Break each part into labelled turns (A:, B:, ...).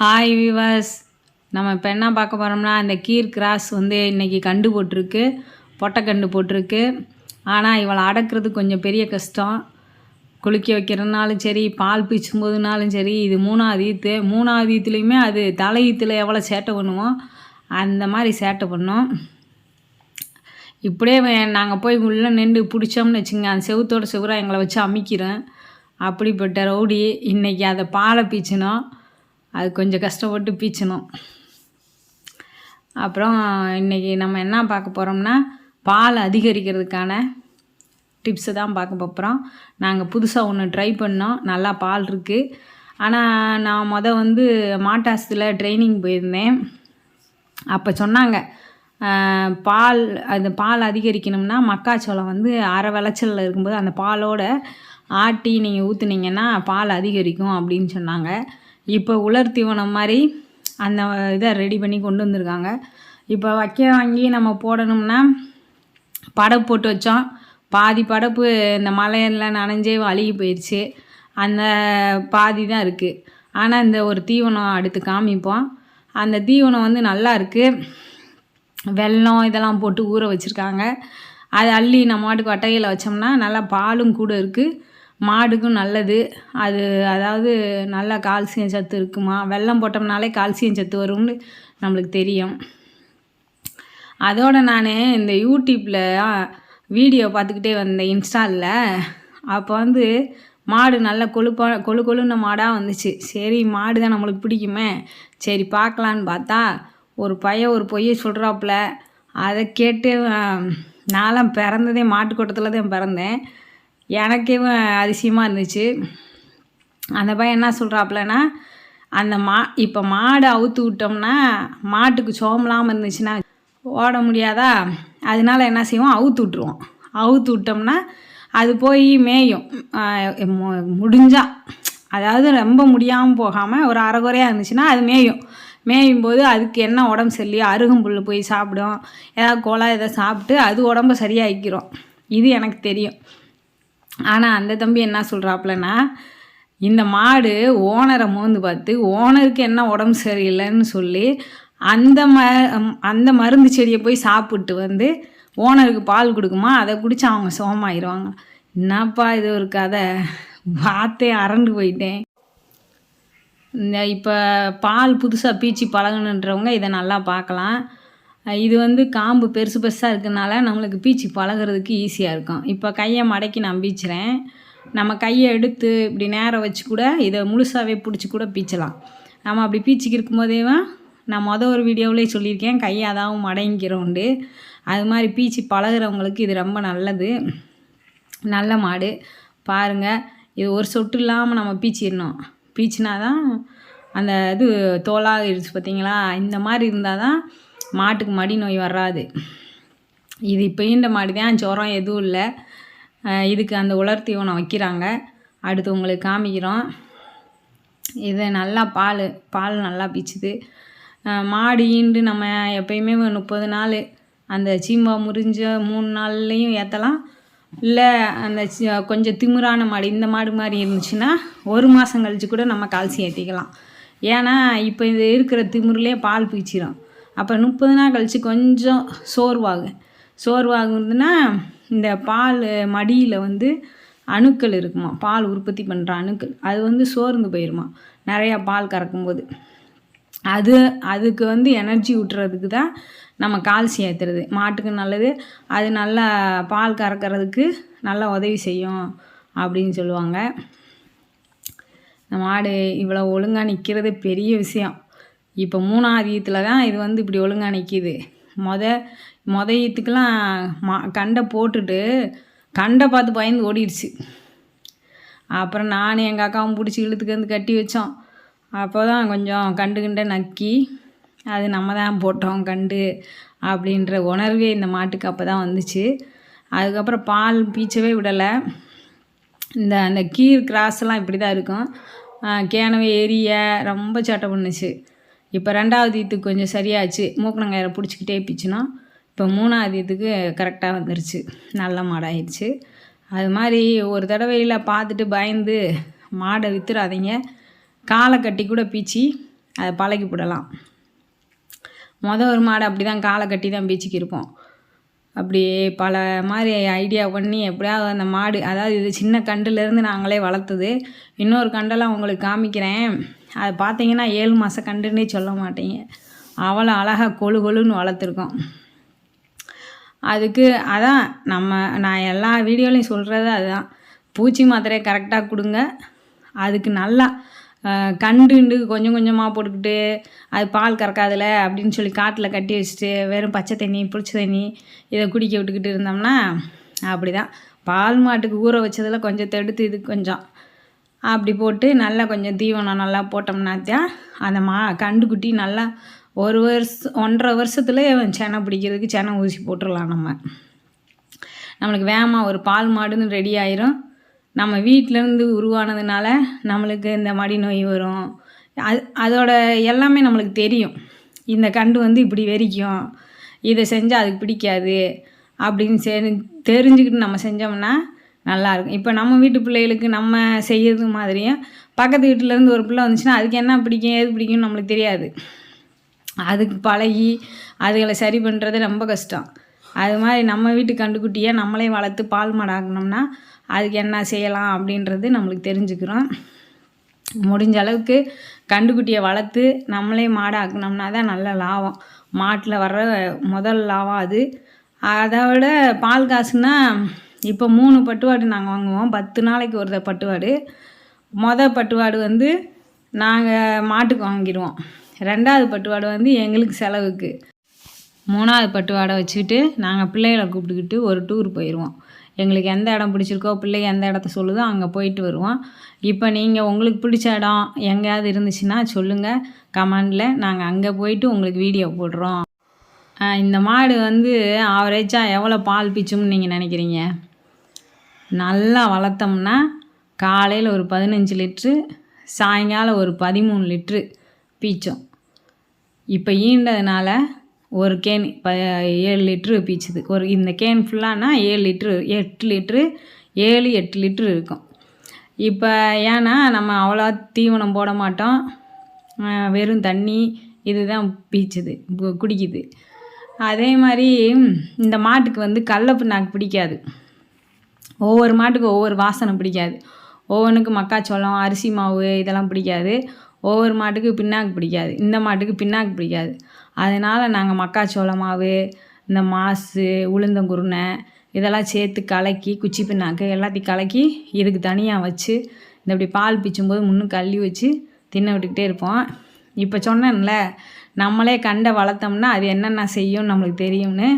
A: Hi விவாஸ் நம்ம இப்போ என்ன பார்க்க போகிறோம்னா அந்த கீர் கிராஸ் வந்து இன்றைக்கி கண்டு போட்டிருக்கு பொட்டைக்கண்டு போட்டிருக்கு. ஆனால் இவளை அடக்கிறது கொஞ்சம் பெரிய கஷ்டம். குளிக்க வைக்கிறதுனாலும் சரி பால் பீச்சும் போதுனாலும் சரி இது மூணாவது ஈத்து. மூணாவது ஈத்துலேயுமே அது தலை ஈத்தில் எவ்வளோ சேட்டை பண்ணுவோம் அந்த மாதிரி சேட்டை பண்ணோம். இப்படியே நாங்கள் போய் உள்ளே நின்று பிடிச்சோம்னு வச்சுங்க அந்த செவுத்தோட செவுராக எங்களை வச்சு அமைக்கிறேன். அப்படிப்பட்ட ரவுடி இன்றைக்கி அதை பாலை பீச்சினோம். அது கொஞ்சம் கஷ்டப்பட்டு பீச்சணும் அப்புறம் இன்றைக்கி நம்ம என்ன பார்க்க போகிறோம்னா பால் அதிகரிக்கிறதுக்கான டிப்ஸு தான் பார்க்க போகிறோம் நாங்கள் புதுசாக ஒன்று ட்ரை பண்ணோம். நல்லா பால் இருக்குது ஆனால் நான் மொதல் வந்து மாட்டாசத்தில் ட்ரைனிங் போயிருந்தேன். அப்போ சொன்னாங்க பால் அந்த பால் அதிகரிக்கணும்னா மக்காச்சோளம் வந்து அரை விளைச்சலில் இருக்கும்போது அந்த பாலோட ஆட்டி நீங்கள் ஊற்றுனீங்கன்னா பால் அதிகரிக்கும் அப்படின்னு சொன்னாங்க. இப்போ உலர் தீவனம் மாதிரி அந்த இதை ரெடி பண்ணி கொண்டு வந்திருக்காங்க. இப்போ வைக்க வாங்கி நம்ம போடணும்னா படப்பு போட்டு வச்சோம். பாதி படப்பு இந்த மலையெல்லாம் நனைஞ்சே அழுகி போயிடுச்சு அந்த பாதி தான் இருக்குது ஆனால் இந்த ஒரு தீவனம் அடுத்து காமிப்போம். அந்த தீவனம் வந்து நல்லா இருக்குது வெல்லம் இதெல்லாம் போட்டு ஊற வச்சுருக்காங்க. அது அள்ளி நம்ம மாட்டுக்கு வட்டையில் வச்சோம்னா நல்லா பாலும் கூட இருக்குது மாடுக்கும் நல்லது. அது அதாவது நல்லா கால்சியம் சத்து இருக்குமா? வெள்ளம் போட்டோம்னாலே கால்சியம் சத்து வரும்னு நம்மளுக்கு தெரியும். அதோட நான் இந்த யூடியூப்பில் வீடியோ பார்த்துக்கிட்டே வந்தேன் இன்ஸ்டாலில் அப்போ வந்து மாடு நல்ல கொழுப்பா கொழு கொழுன மாடாக வந்துச்சு. சரி மாடு தான் நம்மளுக்கு பிடிக்குமே. சரி பார்க்கலான்னு பார்த்தா ஒரு பையன் ஒரு பொய்யை சொல்கிறாப்புல அதை கேட்டு நான்லாம் பிறந்ததே மாட்டுக்கோட்டத்தில் தான் பிறந்தேன். எனக்கே அதிசயமாக இருந்துச்சு. அந்த பையன் என்ன சொல்கிறாப்புலன்னா அந்த மா இப்போ மாடு அவுத்து விட்டோம்னா மாட்டுக்கு சோமலாமல் இருந்துச்சுன்னா ஓட முடியாதா? அதனால என்ன செய்வோம்? அவுத்து விட்ருவோம் அவுத்து விட்டோம்னா அது போய் மேயும். முடிஞ்சால் முடிஞ்சா. அதாவது ரொம்ப முடியாமல் போகாமல் ஒரு அரைகுறையாக இருந்துச்சுன்னா அது மேயும். மேயும் போது அதுக்கு என்ன உடம்பு சரியில்லையோ அருகம்புல் போய் சாப்பிடும். ஏதாவது கோலா எதாவது சாப்பிட்டு அது உடம்ப சரியாகிக்கிறோம் இது எனக்கு தெரியும். ஆனால் அந்த தம்பி என்ன சொல்கிறாப்புலன்னா இந்த மாடு ஓனரை மோந்து பார்த்து ஓனருக்கு என்ன உடம்பு சரியில்லைன்னு சொல்லி அந்த ம அந்த மருந்து செடியை போய் சாப்பிட்டு வந்து ஓனருக்கு பால் கொடுக்குமா? அதை குடிச்சு அவங்க சோமாயிருவாங்க என்னப்பா இது ஒரு கதை? பார்த்தே அரண்டு போயிட்டேன். இந்த இப்போ பால் புதுசாக பீச்சி பழகணுன்றவங்க இதை நல்லா பார்க்கலாம். இது வந்து காம்பு பெருசு பெருசாக இருக்கனால நம்மளுக்கு பீச்சி பழகுறதுக்கு ஈஸியாக இருக்கும். இப்போ கையை மடக்கி நான் பீச்சுறேன். நம்ம கையை எடுத்து இப்படி நேரம் வச்சு கூட இதை முழுசாகவே பிடிச்சி கூட பீச்சலாம். நம்ம அப்படி பீச்சுக்கு இருக்கும்போதே நான் மொதல் ஒரு வீடியோவிலே சொல்லியிருக்கேன் கையை அதாவும் மடங்கிக்கிறோண்டு அது மாதிரி பீச்சி பழகுறவங்களுக்கு இது ரொம்ப நல்லது. நல்ல மாடு. பாருங்கள் இது ஒரு சொட்டு இல்லாமல் நம்ம பீச்சிடணும். பீச்சினா தான் அந்த இது தோலாக இருந்துச்சு பார்த்தீங்களா இந்த மாதிரி இருந்தால் தான் மாட்டுக்கு மடி நோய் வராது. இது இப்போ இந்த மாடு தான் ஜுரம் எதுவும் இல்லை. இதுக்கு அந்த உலர் தீவனம் வைக்கிறாங்க. அடுத்து உங்களுக்கு காமிக்கிறோம். இது நல்லா பால் பால் நல்லா பிச்சுது. மாடு ஈண்டு நம்ம எப்பயுமே முப்பது நாள் அந்த சீம்பா முறிஞ்ச மூணு நாள்லேயும் ஏற்றலாம் இல்லை அந்த கொஞ்சம் திமிரான மாடு இந்த மாடு மாதிரி இருந்துச்சுன்னா ஒரு மாதம் கழிச்சு கூட நம்ம கால்சி ஏற்றிக்கலாம் ஏன்னா இப்போ இது இருக்கிற திமிருலே பால் பீச்சிடும் அப்போ முப்பது நாள் கழிச்சு கொஞ்சம் சோர்வாகும் சோர்வாகுதுன்னா இந்த பால் மடியில் வந்து அணுக்கள் இருக்குமா? பால் உற்பத்தி பண்ணுற அணுக்கள். அது வந்து சோர்ந்து போயிருமா? நிறையா பால் கறக்கும்போது. அது அதுக்கு வந்து எனர்ஜி விட்டுறதுக்கு தான் நம்ம கால்சி ஏற்றுறது மாட்டுக்கு நல்லது. அது நல்லா பால் கறக்கிறதுக்கு நல்லா உதவி செய்யும் அப்படின்னு சொல்லுவாங்க. இந்த மாடு இவ்வளோ ஒழுங்காக நிற்கிறது பெரிய விஷயம். இப்போ மூணாவது ஈத்தில் தான் இது வந்து இப்படி ஒழுங்காக நிற்கிது மொத மொத ஈத்துக்கெலாம் மா கண்டை போட்டுட்டு கண்டை பார்த்து பயந்து ஓடிடுச்சு. அப்புறம் நானும் எங்கள் அக்காவும் பிடிச்சி இழுத்துக்கு வந்து கட்டி வச்சோம். அப்போ தான் கொஞ்சம் கண்டு கண்டை நக்கி அது நம்ம தான் போட்டோம் கண்டு அப்படின்ற உணர்வே இந்த மாட்டுக்கு அப்போ தான் வந்துச்சு. அதுக்கப்புறம் பால் பீச்சவே விடலை. இந்த அந்த கீர் கிராஸ்லாம் இப்படி தான் இருக்கும். கேனவே கேனவை எரிய ரொம்ப சேட்டை பண்ணுச்சு. இப்போ ரெண்டாவது ஈத்துக்கு கொஞ்சம் சரியாச்சு. மூக்கணங்காயிரை பிடிச்சிக்கிட்டே பிச்சுனா இப்போ மூணாவது இதுக்கு கரெக்டாக வந்துருச்சு. நல்ல மாடாயிடுச்சு. அது மாதிரி ஒரு தடவையில் பார்த்துட்டு பயந்து மாடை விற்றுறாதீங்க காலை கட்டி கூட பீச்சி அதை பழகி விடலாம். மொதல் ஒரு மாடு அப்படி தான் காலை கட்டி தான் பீச்சுக்கு இருப்போம். அப்படி பல மாதிரி ஐடியா பண்ணி எப்படியாவது அந்த மாடு அதாவது இது சின்ன கண்டுலேருந்து நாங்களே வளர்த்தது. இன்னொரு கண்டெல்லாம் உங்களுக்கு காமிக்கிறேன். அது பார்த்தீங்கன்னா ஏழு மாத கண்டுன்னே சொல்ல மாட்டீங்க. அவ்வளோ அழகாக கொழு கொழுன்னு வளர்த்துருக்கோம். அதுக்கு அதான் நம்ம நான் எல்லா வீடியோலையும் சொல்கிறது அதுதான். பூச்சி மாத்திரையை கரெக்டாக கொடுங்க. அதுக்கு நல்லா கண்டுண்டு கொஞ்சம் கொஞ்சமாக போட்டுக்கிட்டு அது பால் கறக்காதுல அப்படின்னு சொல்லி காட்டில் கட்டி வச்சுட்டு வெறும் பச்சை தண்ணி புளிச்ச தண்ணி இதை குடிக்க விட்டுக்கிட்டு இருந்தோம்னா அப்படி தான் பால் மாட்டுக்கு ஊற வச்சதில் கொஞ்சம் தடுத்து இது கொஞ்சம். அப்படி போட்டு நல்லா கொஞ்சம் தீவனம் நல்லா போட்டோம்னாத்தான் அந்த மா கண்டுக்குட்டி நல்லா ஒரு வருஷம் ஒன்றரை வருஷத்துல செனை பிடிக்கிறதுக்கு செனை ஊசி போட்டுடலாம் நம்ம. நம்மளுக்கு வேகமாக ஒரு பால் மாடுன்னு ரெடி ஆயிரும். நம்ம வீட்டிலேருந்து உருவானதுனால நம்மளுக்கு இந்த மடி நோய் வரும். அது அதோட எல்லாமே நம்மளுக்கு தெரியும். இந்த கண்டு வந்து இப்படி வெறிக்கும். இதை செஞ்சால் அதுக்கு பிடிக்காது. அப்படின்னு சரி தெரிஞ்சுக்கிட்டு நம்ம செஞ்சோம்னா நல்லாயிருக்கும். இப்போ நம்ம வீட்டு பிள்ளைகளுக்கு நம்ம செய்கிறது மாதிரியும் பக்கத்து வீட்டிலேருந்து ஒரு பிள்ளை வந்துச்சுன்னா அதுக்கு என்ன பிடிக்கும் எது பிடிக்கும்னு நம்மளுக்கு தெரியாது. அதுக்கு பழகி அதுகளை சரி பண்ணுறது ரொம்ப கஷ்டம். அது மாதிரி நம்ம வீட்டு கண்டுக்குட்டியை நம்மளே வளர்த்து பால் மாடாக்கணும்னா அதுக்கு என்ன செய்யலாம் அப்படின்றது நம்மளுக்கு தெரிஞ்சுக்கிறோம். முடிஞ்ச அளவுக்கு கண்டுக்குட்டியை வளர்த்து நம்மளே மாடாக்கணும்னா தான் நல்ல லாபம். மாட்டில் வர்ற முதல் லாபம் அது. அதை விட பால் காசுனா இப்போ மூணு பட்டுவாடு நாங்கள் வாங்குவோம். பத்து நாளைக்கு ஒரு பட்டுவாடு. மொதல் பட்டுவாடு வந்து நாங்கள் மாட்டுக்கு வாங்கிடுவோம். ரெண்டாவது பட்டுவாடு வந்து எங்களுக்கு செலவுக்கு. மூணாவது பட்டுவாடை வச்சுக்கிட்டு நாங்கள் பிள்ளைகளை கூப்பிட்டுக்கிட்டு ஒரு டூர் போயிடுவோம் எங்களுக்கு எந்த இடம் பிடிச்சிருக்கோ பிள்ளைங்க எந்த இடத்த சொல்லுதோ அங்கே போயிட்டு வருவோம். இப்போ நீங்கள் உங்களுக்கு பிடிச்ச இடம் எங்கேயாவது இருந்துச்சுன்னா சொல்லுங்கள் கமெண்டில் நாங்கள் அங்கே போயிட்டு உங்களுக்கு வீடியோ போடுறோம். இந்த மாடு வந்து ஆவரேஜாக எவ்வளோ பால் பிச்சும்னு நீங்கள் நினைக்கிறீங்க? நல்லா வளர்த்தோம்னா காலையில் ஒரு பதினஞ்சு லிட்ரு சாயங்காலம் ஒரு பதிமூணு லிட்ரு பீச்சோம் இப்போ ஈண்டதுனால ஒரு கேன் ப ஏழு லிட்ரு பீச்சுது ஒரு இந்த கேன் ஃபுல்லானா ஏழு லிட்ரு எட்டு லிட்ரு ஏழு எட்டு லிட்ரு இருக்கும். இப்போ ஏன்னா நம்ம அவ்வளோ தீவனம் போட மாட்டோம். வெறும் தண்ணி இதுதான் பீச்சுது கு- குடிக்குது. அதே மாதிரி இந்த மாட்டுக்கு வந்து கடல பிண்ணாக்கு பிடிக்காது. ஒவ்வொரு மாட்டுக்கும் ஒவ்வொரு வாசனை பிடிக்காது. ஒவ்வொன்றுக்கு மக்காச்சோளம் அரிசி மாவு இதெல்லாம் பிடிக்காது. ஒவ்வொரு மாட்டுக்கு பின்னாக்கு பிடிக்காது. இந்த மாட்டுக்கு பின்னாக்கு பிடிக்காது. அதனால் நாங்கள் மக்காச்சோள மாவு இந்த மாசு உளுந்தங்குருணை இதெல்லாம் சேர்த்து கலக்கி குச்சி பின்னாக்கு எல்லாத்தையும் கலக்கி இதுக்கு தனியாக வச்சு இந்த இப்படி பால் பிச்சும்போது முன்னும் அள்ளி வச்சு தின்ன விட்டுக்கிட்டே இருப்போம். இப்போ சொன்னேன்ல நம்மளே கண்டை வளர்த்தோம்னா அது என்னென்ன செய்யும் நம்மளுக்கு தெரியும்னு.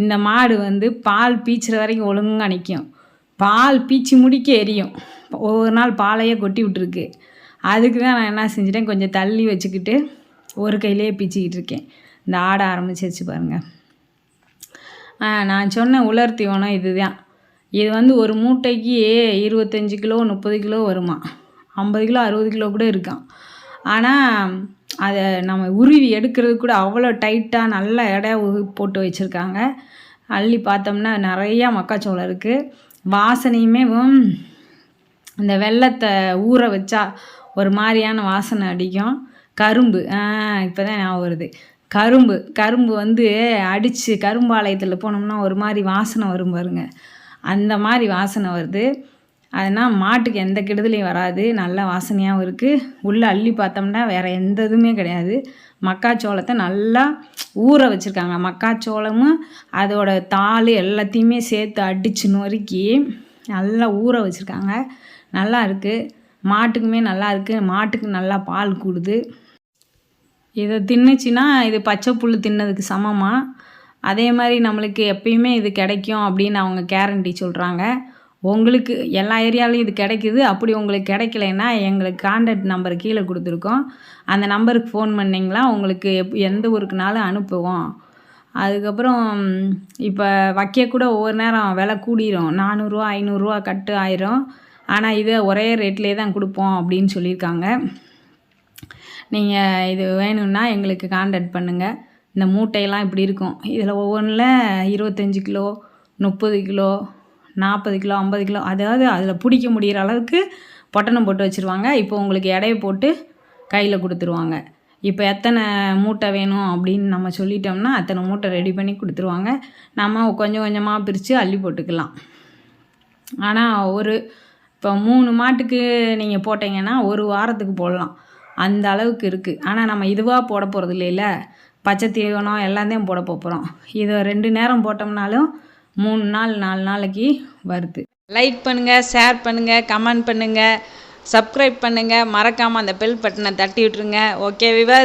A: இந்த மாடு வந்து பால் பீச்சுற வரைக்கும் ஒழுங்காக நிற்கும் பால் பீச்சி முடிக்க எரியும். ஒவ்வொரு நாள் பாலையே கொட்டி விட்டுருக்கு. அதுக்கு தான் நான் என்ன செஞ்சிட்டேன்? கொஞ்சம் தள்ளி வச்சுக்கிட்டு ஒரு கையிலேயே பீச்சிக்கிட்டு இருக்கேன். இந்த ஆட ஆரம்பிச்சிருச்சு பாருங்கள் நான் சொன்ன உலர் தீவனம் இதுதான். இது வந்து ஒரு மூட்டைக்கு இருபத்தஞ்சி கிலோ முப்பது கிலோ வருமா? ஐம்பது கிலோ அறுபது கிலோ கூட இருக்கான். ஆனால் அதை நம்ம உருவி எடுக்கிறது கூட அவ்வளோ டைட்டாக நல்ல எடை உ- போட்டு வச்சுருக்காங்க. அள்ளி பார்த்தோம்னா நிறையா மக்காச்சோளம் இருக்குது வாசனையுமே இந்த வெள்ளத்தை ஊற வச்சா ஒரு மாதிரியான வாசனை அடிக்கும். கரும்பு இப்போ தான் ஞாபகம் வருது. கரும்பு கரும்பு வந்து அடித்து கரும்பாளையத்தில் போனோம்னா ஒரு மாதிரி வாசனை வரும் பாருங்க. அந்த மாதிரி வாசனை வருது. அதனால் மாட்டுக்கு எந்த கெடுதலையும் வராது. நல்ல வாசனையாகவும் இருக்குது உள்ளே அள்ளி பார்த்தோம்னா வேறு எந்த இதுவுமே கிடையாது. மக்காச்சோளத்தை நல்லா ஊற வச்சுருக்காங்க. மக்காச்சோளமும் அதோட தாள் எல்லாத்தையுமே சேர்த்து அடித்து நொறுக்கி நல்லா ஊற வச்சுருக்காங்க. நல்லா இருக்குது மாட்டுக்குமே நல்லா இருக்குது மாட்டுக்கு நல்லா பால் கூடுது. இதை தின்னுச்சுன்னா இது பச்சை புல் தின்னதுக்கு சமமாக அதே மாதிரி நம்மளுக்கு எப்பயுமே இது கிடைக்கும் அப்படின்னு அவங்க கேரண்டி சொல்கிறாங்க உங்களுக்கு எல்லா ஏரியாலையும் இது கிடைக்குது. அப்படி உங்களுக்கு கிடைக்கலைன்னா எங்களுக்கு கான்டாக்ட் நம்பர் கீழே கொடுத்துருக்கோம். அந்த நம்பருக்கு ஃபோன் பண்ணிங்களா உங்களுக்கு எப் எந்த ஊருக்குனாலும் அனுப்புவோம். அதுக்கப்புறம் இப்போ வைக்க கூட ஒவ்வொரு நேரம் விலை கூடிரும். நானூறுரூவா ஐநூறுரூவா கட்டு ஆயிரும். ஆனால் இதை ஒரே ரேட்லேயே தான் கொடுப்போம் அப்படின்னு சொல்லியிருக்காங்க. நீங்கள் இது வேணும்னா எங்களுக்கு காண்டாக்ட் பண்ணுங்கள் இந்த மூட்டையெல்லாம் இப்படி இருக்கும். இதில் ஒவ்வொன்றில் இருபத்தஞ்சி கிலோ முப்பது கிலோ நாற்பது கிலோ ஐம்பது கிலோ அதாவது அதில் பிடிக்க முடிகிற அளவுக்கு பொட்டணம் போட்டு வச்சுருவாங்க. இப்போ உங்களுக்கு எடையை போட்டு கையில் கொடுத்துருவாங்க. இப்போ எத்தனை மூட்டை வேணும் அப்படின்னு நம்ம சொல்லிட்டோம்னா அத்தனை மூட்டை ரெடி பண்ணி கொடுத்துருவாங்க. நம்ம கொஞ்சம் கொஞ்சமாக பிரித்து அள்ளி போட்டுக்கலாம். ஆனால் ஒரு இப்போ மூணு மாட்டுக்கு நீங்கள் போட்டிங்கன்னா ஒரு வாரத்துக்கு போடலாம். அந்த அளவுக்கு இருக்குது ஆனால் நம்ம இதுவாக போட போகிறது இல்லைல்ல. பச்சை தீவனம் எல்லாத்தையும் போட போகிறோம் இதை ரெண்டு நேரம் போட்டோம்னாலும் மூணு நாள் நாலு நாளைக்கு வருது. லைக் பண்ணுங்கள் ஷேர் பண்ணுங்கள் கமெண்ட் பண்ணுங்கள் சப்ஸ்கிரைப் பண்ணுங்கள் மறக்காமல் அந்த பெல் பட்டனை தட்டி விட்டுருங்க. Okay viewers